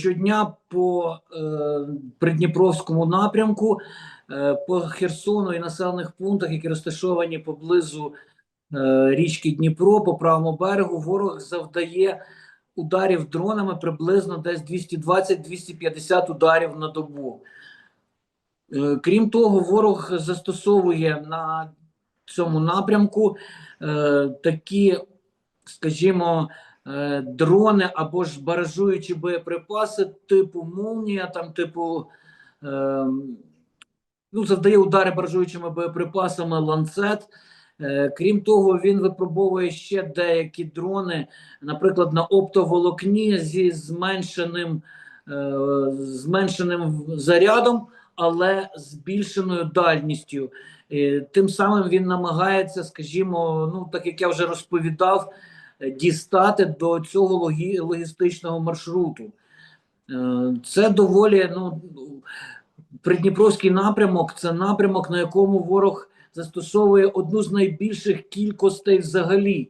щодня по е, Придніпровському напрямку, е, по Херсону і населених пунктах, які розташовані поблизу е, річки Дніпро, по правому берегу, ворог завдає ударів дронами приблизно десь 220-250 ударів на добу. Е, Крім того, ворог застосовує на цьому напрямку е, такі, скажімо, е, дрони або ж баражуючі боєприпаси типу молнія, там типу е, ну, завдає удари баражуючими боєприпасами ланцет. Е, Крім того, він випробовує ще деякі дрони, наприклад, на оптоволокні зі зменшеним, е, зменшеним зарядом, але збільшеною дальністю. Е, Тим самим він намагається, скажімо, ну так як я вже розповідав, дістати до цього логі- логістичного маршруту. Е, Це доволі ну, Придніпровський напрямок це напрямок, на якому ворог застосовує одну з найбільших кількостей взагалі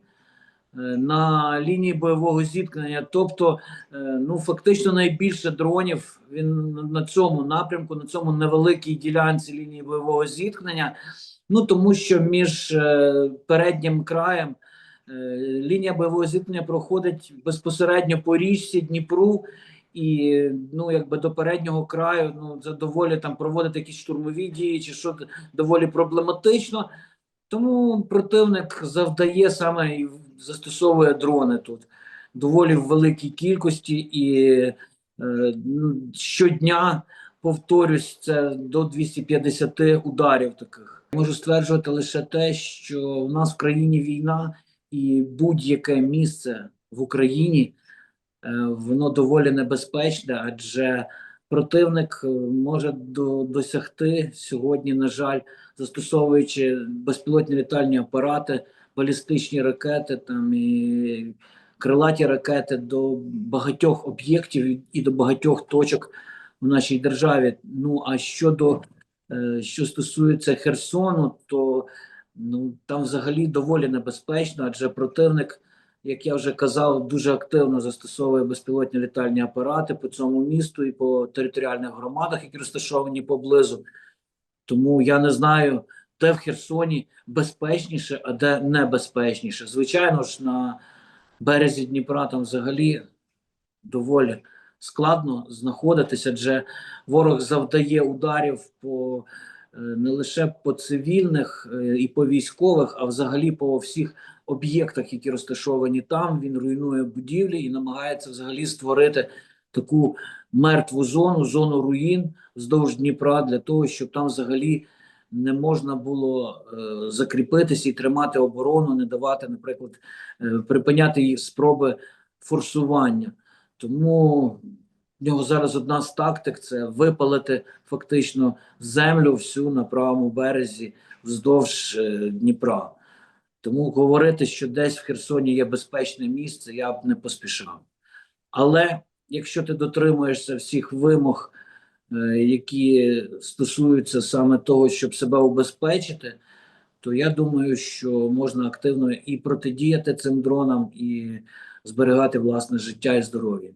е, на лінії бойового зіткнення. Тобто, е, ну фактично найбільше дронів він на цьому напрямку, на цьому невеликій ділянці лінії бойового зіткнення. Ну тому що між е, переднім краєм е, лінія бойового зіткнення проходить безпосередньо по річці Дніпру. І ну, якби до переднього краю ну це доволі там проводити якісь штурмові дії, чи що доволі проблематично. Тому противник завдає саме і застосовує дрони тут доволі в великій кількості, і е, ну, щодня повторюсь, це до 250 ударів таких. Можу стверджувати лише те, що в нас в країні війна, і будь-яке місце в Україні е, воно доволі небезпечне, адже противник е, може до, досягти сьогодні, на жаль, застосовуючи безпілотні літальні апарати, балістичні ракети там і крилаті ракети до багатьох об'єктів і до багатьох точок в нашій державі. Ну а щодо е, що стосується Херсону, то ну там взагалі доволі небезпечно, адже противник, як я вже казав, дуже активно застосовує безпілотні літальні апарати по цьому місту і по територіальних громадах, які розташовані поблизу. Тому я не знаю, де в Херсоні безпечніше, а де небезпечніше. Звичайно ж, на березі Дніпра там взагалі доволі складно знаходитися, адже ворог завдає ударів по не лише по цивільних е, і по військових, а взагалі по всіх об'єктах, які розташовані там. Він руйнує будівлі і намагається взагалі створити таку мертву зону, зону руїн вздовж Дніпра для того, щоб там взагалі не можна було е, закріпитися і тримати оборону, не давати, наприклад, е, припиняти їх спроби форсування. Тому в нього зараз одна з тактик це випалити фактично землю всю на правому березі вздовж е, Дніпра. Тому говорити, що десь в Херсоні є безпечне місце, я б не поспішав. Але якщо ти дотримуєшся всіх вимог, е, які стосуються саме того, щоб себе убезпечити, то я думаю, що можна активно і протидіяти цим дронам, і зберігати власне життя і здоров'я.